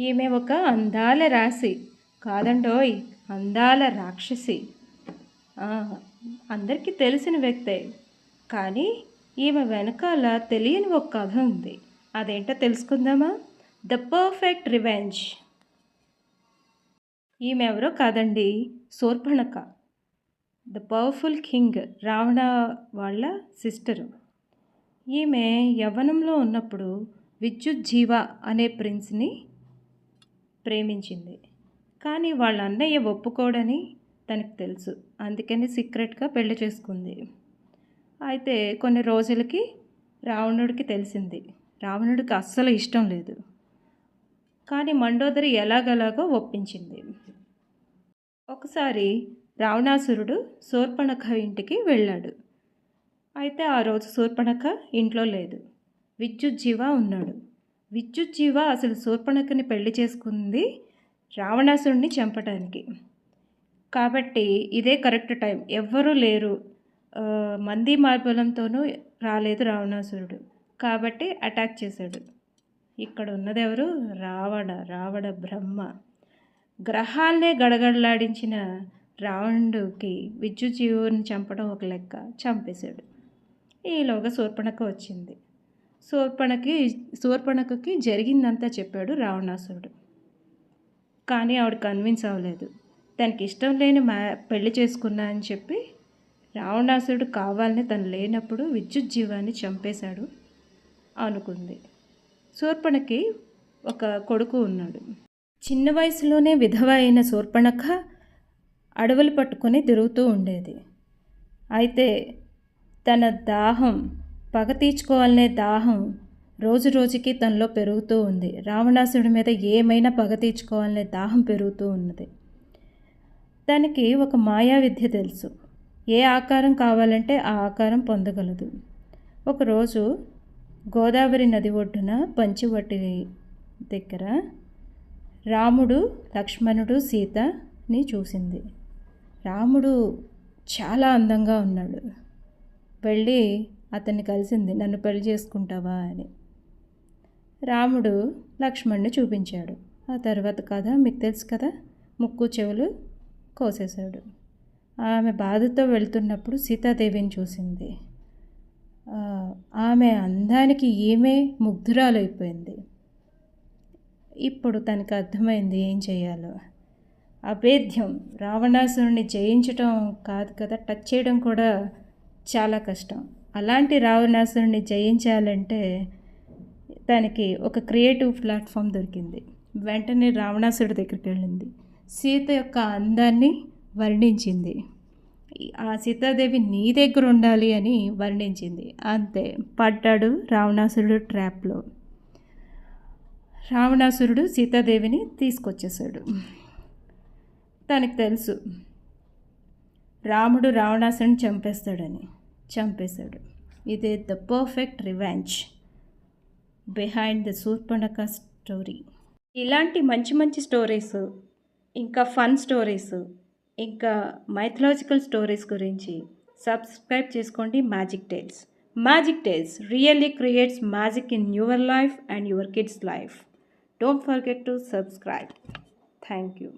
ఈమె ఒక అందాల రాశి. కాదండోయ్ అందాల రాక్షసి. అందరికీ తెలిసిన వ్యక్తే. కానీ ఈమె వెనకాల తెలియని ఒక కథ ఉంది. అదేంటో తెలుసుకుందామా? The perfect revenge. ఈమె ఎవరో కాదండి Shurpanakha the powerful king Ravana వాళ్ళ సిస్టరు. ఈమె యవ్వనంలో ఉన్నప్పుడు విద్యుత్ జీవ అనే ప్రిన్స్ని ప్రేమించింది. కానీ వాళ్ళ అన్నయ్య ఒప్పుకోడని తనకు తెలుసు. అందుకని సీక్రెట్గా పెళ్ళి చేసుకుంది. అయితే కొన్ని రోజులకి రావణుడికి తెలిసింది. రావణుడికి అస్సలు ఇష్టం లేదు. కానీ మండోదరి ఎలాగలాగో ఒప్పించింది. ఒకసారి రావణాసురుడు శూర్పణఖ ఇంటికి వెళ్ళాడు. అయితే ఆ రోజు శూర్పణఖ ఇంట్లో లేదు. విద్యుత్ జీవ ఉన్నాడు. విద్యుత్ జీవ అసలు శూర్పణఖని పెళ్ళి చేసుకుంది రావణాసురుడిని చంపడానికి కాబట్టి ఇదే కరెక్ట్ టైం. ఎవ్వరూ లేరు. మంది మార్బలంతోనూ రాలేదు రావణాసురుడు. కాబట్టి అటాక్ చేశాడు. ఇక్కడ ఉన్నది ఎవరు? రావణ రావణ బ్రహ్మ. గ్రహాలనే గడగడలాడించిన రావణుడికి విద్యుత్ జీవుని చంపడం ఒక లెక్క. చంపేశాడు. ఈలోగా శూర్పణఖ వచ్చింది. శూర్పణకి శూర్పణఖకి జరిగిందంతా చెప్పాడు రావణాసురుడు. కానీ ఆవిడ కన్విన్స్ అవ్వలేదు. తనకి ఇష్టం లేని మా పెళ్ళి చేసుకున్నా అని చెప్పి రావణాసురుడు కావాలని తను లేనప్పుడు విద్యుత్ జీవాన్ని చంపేశాడు అనుకుంది. శూర్పణకి ఒక కొడుకు ఉన్నాడు. చిన్న వయసులోనే విధవ అయిన శూర్పణఖ అడవులు పట్టుకొని తిరుగుతూ ఉండేది. అయితే తన దాహం పగ తీర్చుకోవాలనే దాహం రోజు రోజుకి తనలో పెరుగుతూ ఉంది. రావణాసుడి మీద ఏమైనా పగ తీర్చుకోవాలనే దాహం పెరుగుతూ ఉన్నది. తనకి ఒక మాయా విద్య తెలుసు. ఏ ఆకారం కావాలంటే ఆ ఆకారం పొందగలదు. ఒకరోజు గోదావరి నది ఒడ్డున పంచివట్టి దగ్గర రాముడు లక్ష్మణుడు సీతని చూసింది. రాముడు చాలా అందంగా ఉన్నాడు. వెళ్ళి అతన్ని కలిసింది నన్ను పెళ్ళి చేసుకుంటావా? అని. రాముడు లక్ష్మణ్ణి చూపించాడు. ఆ తర్వాత కథ మీకు తెలుసు కదా? ముక్కు చెవులు కోసేశాడు. ఆమె బాధతో వెళ్తున్నప్పుడు సీతాదేవిని చూసింది. ఆమె అందానికి ఈమె ముగ్ధురాలైపోయింది. ఇప్పుడు తనకు అర్థమైంది ఏం చేయాలో. అభేద్యం రావణాసురుణ్ణి జయించటం కాదు కదా టచ్ చేయడం కూడా చాలా కష్టం. అలాంటి రావణాసురుని జయించాలంటే తనకి ఒక క్రియేటివ్ ప్లాట్ఫామ్ దొరికింది. వెంటనే రావణాసురుడి దగ్గరికి వెళ్ళింది. సీత యొక్క అందాన్ని వర్ణించింది. ఆ సీతాదేవి నీ దగ్గర ఉండాలి అని వర్ణించింది. అంతే పడ్డాడు రావణాసురుడు ట్రాప్లో. రావణాసురుడు సీతాదేవిని తీసుకొచ్చేసాడు తనకు తెలుసు రాముడు రావణాసురుని చంపేస్తాడని. చంపేశాడు. ఇదే the perfect revenge behind the Shurpanakha story. ఇలాంటి మంచి మంచి స్టోరీస్ ఇంకా ఫన్ స్టోరీస్ ఇంకా మైథలాజికల్ స్టోరీస్ గురించి సబ్స్క్రైబ్ చేసుకోండి magic tales. Magic tales really creates magic in your life and your kids life. Don't forget to subscribe. Thank you.